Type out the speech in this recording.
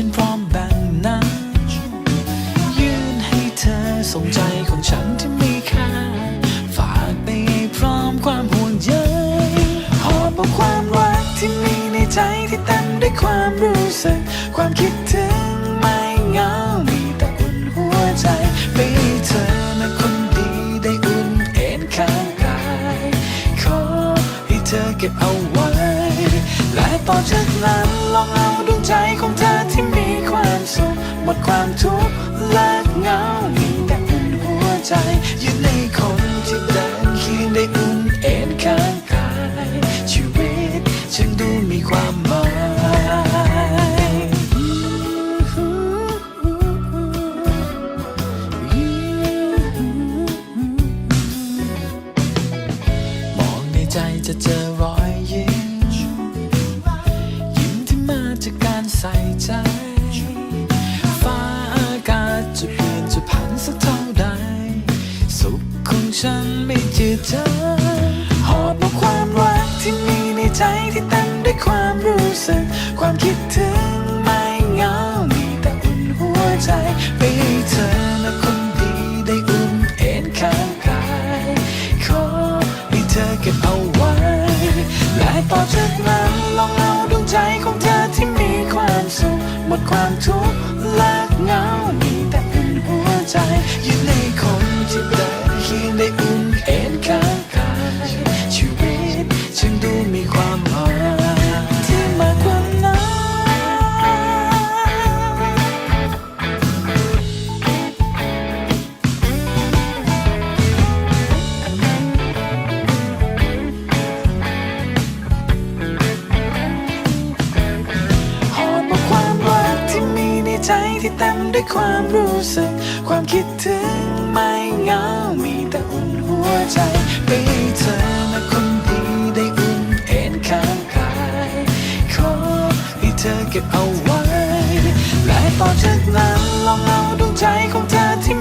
ฉันพร้อมแบ่งนะยื่นให้เธอส่งใจของฉันที่มีค่า ฝากไปให้พร้อมความห่วงใยหอบเอาความรักที่มีในใจที่เต็มด้วยความรู้สึก ความคิดถึงไม่เหงามีแต่อุ่นหัวใจไปให้เธอนะคนดีได้อุ่นเอ็นข้างกายขอให้เธอเก็บเอาไว้ และต่อจากนั้นลองเอาดวงใจของ ความทุกข์และเหงามีแต่อุ่นหัวใจยู่ในคนที่เดินเคียงได้อุ่นเอ็นข้างกายชีวิตฉันดูมีความหมายมองในใจจะเจอรอยยิ้มยิ้มที่มาจากการใส่ใจ ฉันไม่จืดจางหอบเอาความรักที่มีในใจที่เต็มด้วยความรู้สึก ความคิดถึงไม่เหงา มีแต่อุ่นหัวใจไปให้เธอนะคนดีได้อุ่นเอ็นข้างกายขอให้เธอเก็บเอาไว้ และต่อจากนั้นลองเอาดวงใจของเธอที่มีความสุขหมดความทุกข์และเหงา มีแต่อุ่นหัวใจอยู่ในคนที่เดินเคียงได้ ใจที่เต็มด้วยความรู้สึก ความคิดถึงไม่เหงา มีแต่อุ่นหัวใจไปให้เธอนะคนดีได้อุ่นเอ็นข้างกายขอให้เธอเก็บเอาไว้ และต่อจากนั้นลองเอาดวงใจของเธอที่